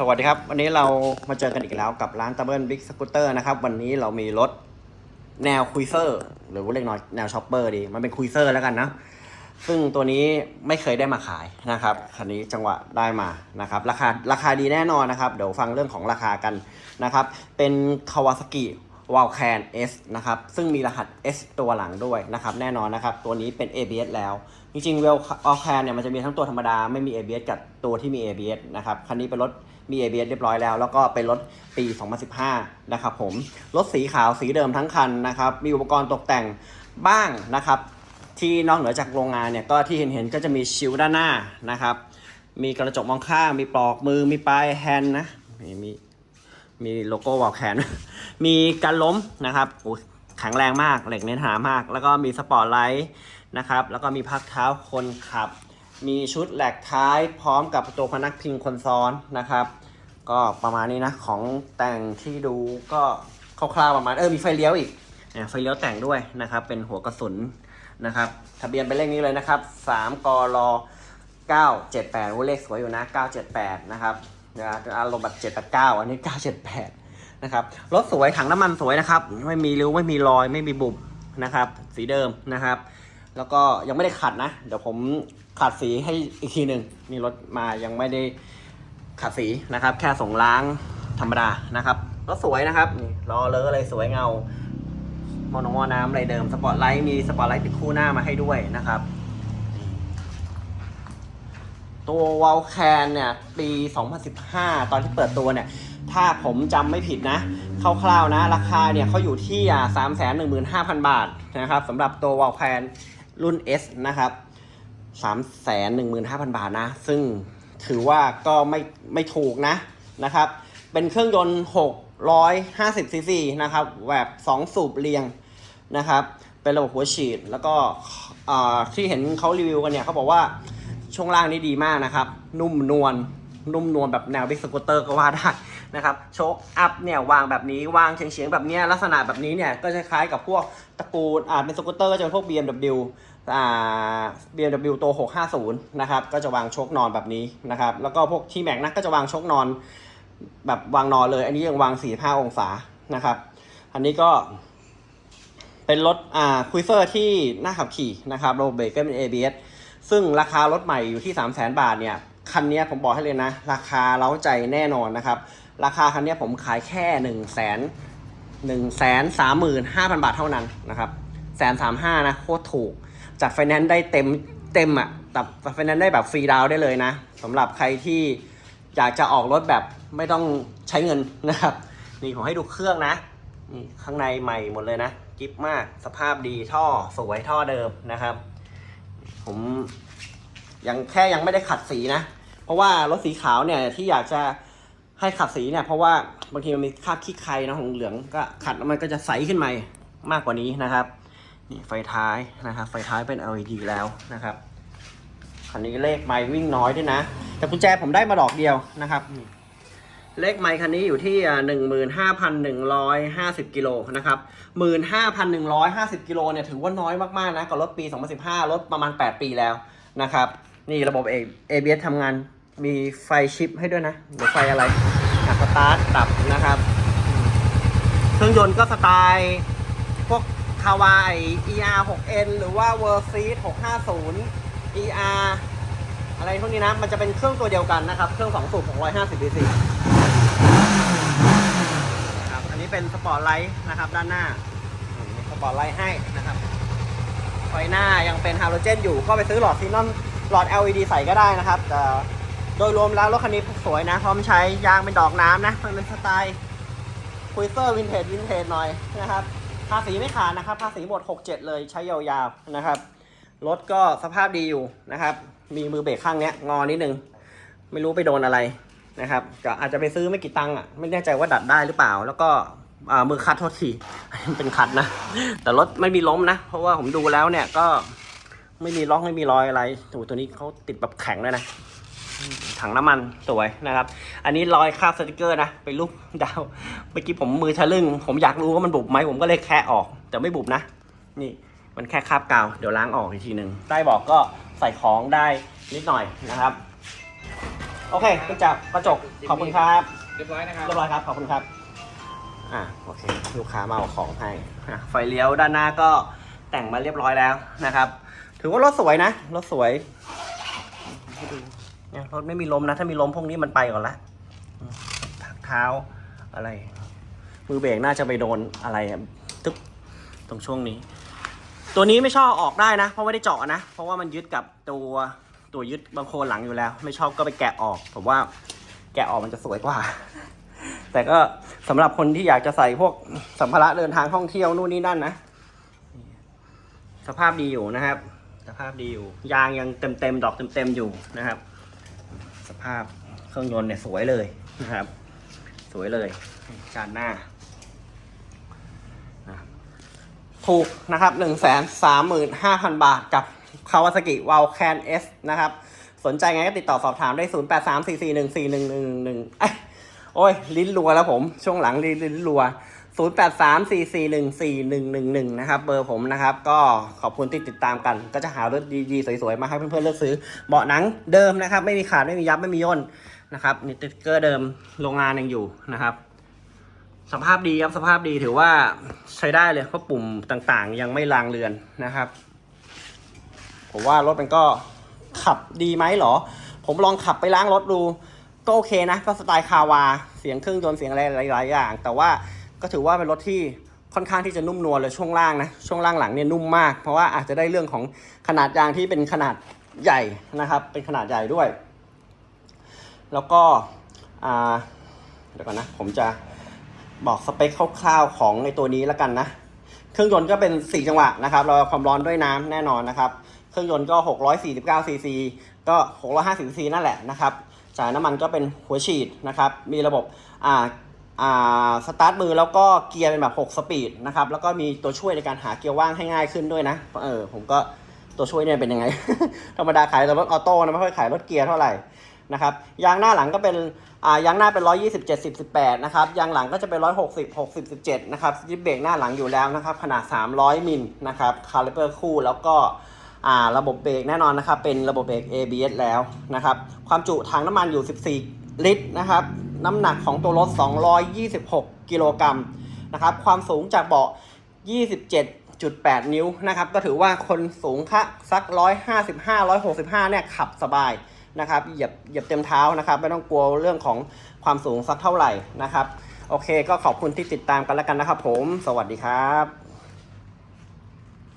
สวัสดีครับ วันนี้เรามาเจอกันอีกแล้วกับร้านตะเบิลบิ๊กสกูตเตอร์นะครับ วันนี้เรามีรถแนวคุยเซอร์ หรือว่าเรียกหน่อยแนวช็อปเปอร์ดี มันเป็นคุยเซอร์แล้วกันนะ ซึ่งตัวนี้ไม่เคยได้มาขายนะครับคันนี้จังหวะได้มานะครับ ราคาราคาดีแน่นอนนะครับ เดี๋ยวฟังเรื่องของราคากันนะครับ เป็น Kawasaki w a l c a n S นะครับซึ่งมีรหัส S ตัวหลังด้วยนะครับแน่นอนนะครับตัวนี้เป็น ABS แล้ว จริงๆ w a l c a n เนี่ยมันจะมีทั้งตัวธรรมดาไม่มี ABS กับตัวที่มี ABS นะครับคันนี้เป็นรถมี ABS เรียบร้อยแล้ว แล้วก็เป็นรถปี 2015 นะครับผมรถสีขาวสีเดิมทั้งคันนะครับมีอุปกรณ์ตกแต่งบ้างนะครับที่นอกเหนือจากโรงงานเนี่ยก็ที่เห็นเห็นๆก็จะมีชิลด้านหน้านะครับมีกระจกมองข้างมีปลอกมือมีปลายแฮนด์นะมีมีมีโลโก้วอลแคน มีการล้มนะครับโอ้แข็งแรงมากเหล็กเน้นหนามาก แล้วก็มีสปอร์ตไลท์นะครับ แล้วก็มีพักเท้าคนขับ มีชุดแหลกท้ายพร้อมกับตัวพนักพิงคนซ้อนนะครับ ก็ประมาณนี้นะของแต่งที่ดูก็คร่าวๆประมาณเออมีไฟเลี้ยวอีกไฟเลี้ยวแต่งด้วยนะครับ เป็นหัวกระสุนนะครับทะเบียนเป็นเลขนี้เลยนะครับ 3กร978โอ้เลขสวยอยู่นะ 978 นะครับนะอารมณ์แบบ789 อันนี้ 978 นะครับรถสวยถังน้ำมันสวยนะครับ ไม่มีริ้วไม่มีรอยไม่มีบุบนะครับ สีเดิมนะครับ แล้วก็ยังไม่ได้ขัดนะ เดี๋ยวผมขัดสีให้อีกทีหนึ่งนี่รถมายังไม่ได้ขัดสีนะครับ แค่ส่งล้างธรรมดานะครับรถสวยนะครับนี่ล้อเลอะอะไรสวยเงามอนงมอน้ำอะไรเดิมสปอร์ตไลท์มีสปอร์ตไลท์ติดคู่หน้ามาให้ด้วยนะครับ ตัววอลแคนเนี่ยปี 2015 ตอนที่เปิดตัวเนี่ย ถ้าผมจำไม่ผิดนะคร่าวๆนะ ราคาเนี่ยเขาอยู่ที่อ่า315,000บาทนะครับสำหรับตัววอลแคนรุ่น S นะครับ315,000บาทนะ ซึ่งถือว่าก็ไม่ไม่ถูกนะนะครับ เป็นเครื่องยนต์650ซีซีนะครับแบบ2สูบเรียงนะครับ เป็นระบบหัวฉีดแล้วก็อ่าที่เห็นเขารีวิวกันเนี่ยเขาบอกว่าช่วงล่างนี่ดีมากนะครับ นุ่มนวลนุ่มนวลแบบแนวบิ๊กสกูตเตอร์ก็ว่าได้ นะครับโชคอัพเนี่ยวางแบบนี้วางเฉียงๆแบบเนี้ยลักษณะแบบนี้เนี่ยก็จะคล้ายกับพวกตระกูลอ่าเป็นสกูตเตอร์ก็จะเป็นพวก BMW อ่า BMW ตัว 650 นะครับก็จะวางโชคนอนแบบนี้นะครับแล้วก็พวกที่แม็กนะก็จะวางโชคนอนแบบวางนอนเลย อันนี้ยังวาง 45 องศานะครับอันนี้ก็เป็นรถอ่าคุยเฟอร์ที่น่าขับขี่นะครับระบบเบรกก็เป็น ABS ซึ่งราคารถใหม่อยู่ที่ 3 0 0 0 0 0 บาทเนี่ย คันนี้ผมบอกให้เลยนะ ราคาเล้าใจแน่นอนนะครับ ราคาคันนี้ผมขายแค่1นึ่งแสนหนึ่งแสนสามหมื่นห้าพันบาทเท่านั้นนะครับแสนสามห้านะโคตรถูก จัดไฟแนนซ์ได้เต็มเต็มอะ่ะจัดไฟแนนซ์ได้แบบฟรีดาวได้เลยนะสำหรับใครที่อยากจะออกรถแบบไม่ต้องใช้เงินนะครับ นี่ผมให้ดูเครื่องนะนี่ข้างในใหม่หมดเลยนะกิฟมากสภาพดีท่อสวยท่อเดิมนะครับ ผมยังแค่ยังไม่ได้ขัดสีนะ เพราะว่ารถสีขาวเนี่ยที่อยากจะให้ขัดสีเนี่ยเพราะว่าบางทีมันมีคราบขี้ใครนะของเหลืองก็ขัดแล้วมันก็จะใสขึ้นมามากกว่านี้นะครับนี่ไฟท้ายนะครับไฟท้ายเป็น LED แล้วนะครับคันนี้เลขไมล์วิ่งน้อยด้วยนะ แต่กุญแจผมได้มาดอกเดียวนะครับนี่เลขไมค์คันนี้อยู่ที่หนึ่งหมื่นห้าพันหนึ่งร้อยห้าสิบกิโลนะครับหมื่นห้าพันหนึ่งร้อยห้าสิบกิโลเนี่ยถือว่าน้อยมากๆนะกับรถปีสองพันสิบห้ารถประมาณแปดปีแล้วนะครับ นี่ระบบเอ ABS ทำงาน มีไฟชิปให้ด้วยนะหรือไฟอะไรอะสตาร์ทดับนะครับ เครื่องยนต์ก็สไตล์พวกคาวาย ER 6N หรือว่า w o r l d s e a 650 ER อะไรพวกนี้นะ มันจะเป็นเครื่องตัวเดียวกันนะครับ เครื่อง2สูบ650 cc นะครับ อันนี้เป็นสปอร์ตไลท์นะครับ ด้านหน้า สปอร์ตไลท์ให้นะครับไฟหน้ายังเป็นฮาโลเจนอยู่ ก็ไปซื้อหลอดซีนอนหลอด LED ใส่ก็ได้นะครับแต่ โดยรวมแล้วรถคันนี้สวยนะพร้อมใช้ยางเป็นดอกน้ำนะ มันเป็นสไตล์คุยเซอร์วินเทจวินเทจหน่อยนะครับภาษีไม่ขาดนะครับภาษีหมด 67 เลยใช้ยาวๆนะครับรถก็สภาพดีอยู่นะครับ มีมือเบรกข้างเนี้ยงอนิดนึง ไม่รู้ไปโดนอะไรนะครับก็อาจจะไปซื้อไม่กี่ตังค์อะไม่แน่ใจว่าดัดได้หรือเปล่า แล้วก็มือคัดโทษทีเป็นคัดนะ แต่รถไม่มีล้มนะ เพราะว่าผมดูแล้วเนี่ยก็ไม่มีล็อกไม่มีรอยอะไรโอ้โหตัวนี้เขาติดแบบแข็งเลยนะ ถังน้ำมันสวยนะครับ อันนี้รอยคราบสติกเกอร์นะเป็นรูปดาว เมื่อกี้ผมมือทะลึ่ง ผมอยากรู้ว่ามันบุบไหมผมก็เลยแคะออก แต่ไม่บุบนะ นี่มันแค่คราบกาวเดี๋ยวล้างออกอีกทีหนึ่งใต้เบอกก็ใส่ของได้นิดหน่อยนะครับ โอเคปิดจับกระจกขอบคุณครับเรียบร้อยนะครับเรียบร้อยครับขอบคุณครับอะโอเคลูกค้ามาเอาของให้อะไฟเลี้ยวด้านหน้าก็แต่งมาเรียบร้อยแล้วนะครับ ถือว่ารถสวยนะรถสวยให้ดูเนี่ย รถไม่มีลมนะ ถ้ามีลมพวกนี้มันไปก่อนละอืมถักเท้าอะไร มือเบรกน่าจะไปโดนอะไรอะตึ๊กตรงช่วงนี้ ตัวนี้ไม่ชอบออกได้นะ เพราะไม่ได้เจาะนะ เพราะว่ามันยึดกับตัวตัวยึดบางโคลนหลังอยู่แล้ว ไม่ชอบก็ไปแกะออก ผมว่าแกะออกมันจะสวยกว่า แต่ก็สำหรับคนที่อยากจะใส่พวกสัมภาระเดินทางท่องเที่ยวนู่นนี่นั่นนะ สภาพดีอยู่นะครับ สภาพดีอยู่ ยางยังเต็มเต็มดอกเต็มเต็มอยู่นะครับ สภาพเครื่องยนต์เนี่ยสวยเลยนะครับ สวยเลยจานหน้านะถูกนะครับหนึ่งแสนสามหมื่นห้าพันบาทกับคาวาซากิวาลแคนเอสนะครับ สนใจไงก็ติดต่อสอบถามได้ศูนย์แปดสามสี่สี่หนึ่งสี่หนึ่งหนึ่งหนึ่งโอ้ย ลิ้นรัวแล้วผม ช่วงหลังลิ้นลิ้นรัว 0 8 3 4 4 1 4 1 1 1 นะครับ เบอร์ผมนะครับ ก็ขอบคุณที่ติดตามกัน ก็จะหารถดีๆ สวยๆ มาให้เพื่อนๆเลือกซื้อเบาะหนังเดิมนะครับ ไม่มีขาด ไม่มียับ ไม่มีย่นนะครับนี่ติ๊กเกอร์เดิมโรงงานยังอยู่นะครับ สภาพดีครับสภาพดีถือว่าใช้ได้เลยเพราะปุ่มต่างๆ ยังไม่ลางเลือนนะครับ ผมว่ารถมันก็ขับดีไหมหรอ ผมลองขับไปล้างรถดู ก็โอเคนะ ก็สไตล์คาวา เสียงเครื่องยนต์เสียงอะไรหลายๆอย่าง แต่ว่า ก็ถือว่าเป็นรถที่ค่อนข้างที่จะนุ่มนวลเลยช่วงล่างนะช่วงล่างหลังเนี่ยนุ่มมาก เพราะว่าอาจจะได้เรื่องของขนาดยางที่เป็นขนาดใหญ่นะครับ เป็นขนาดใหญ่ด้วย แล้วก็เดี๋ยวก่อนนะผมจะบอกสเปคคร่าวๆของในตัวนี้แล้วกันนะเครื่องยนต์ก็เป็น 4 จังหวะนะครับเราความร้อนด้วยน้ำแน่นอนนะครับ เครื่องยนต์ก็ 649ซีซีก็650ซีซีนั่นแหละนะครับจ่ายน้ำมันก็เป็นหัวฉีดนะครับ มีระบบอ่า สตาร์ทมือแล้วก็เกียร์เป็นแบบ 6 สปีดนะครับ แล้วก็มีตัวช่วยในการหาเกียร์ว่างให้ง่ายขึ้นด้วยนะ เออ ผมก็ตัวช่วยเนี่ยเป็นยังไง ธรรมดาขายแต่รถออโต้นะไม่ค่อยขายรถเกียร์เท่าไหร่นะครับ ยางหน้าหลังก็เป็นอ่ายางหน้าเป็น 120 70 18 นะครับ ยางหลังก็จะเป็น 160 60 17 นะครับยิบเบรกหน้าหลังอยู่แล้วนะครับ ขนาด 300 มิลนะครับ คาลิเปอร์คู่แล้วก็่าระบบเบรกแน่นอนนะครับ เป็นระบบเบรก ABS แล้วนะครับ ความจุถังน้ำมันอยู่ 14 ลิตรนะครับ น้ำหนักของตัวรถ 226 กิโลกรัมนะครับ ความสูงจากเบาะ 27.8 นิ้วนะครับ ก็ถือว่าคนสูงคะสัก 155 165 เนี่ยขับสบายนะครับ เหยียบเหยียบเต็มเท้านะครับ ไม่ต้องกลัวเรื่องของความสูงสักเท่าไหร่นะครับ โอเค ก็ขอบคุณที่ติดตามกันแล้วกันนะครับผม สวัสดีครับ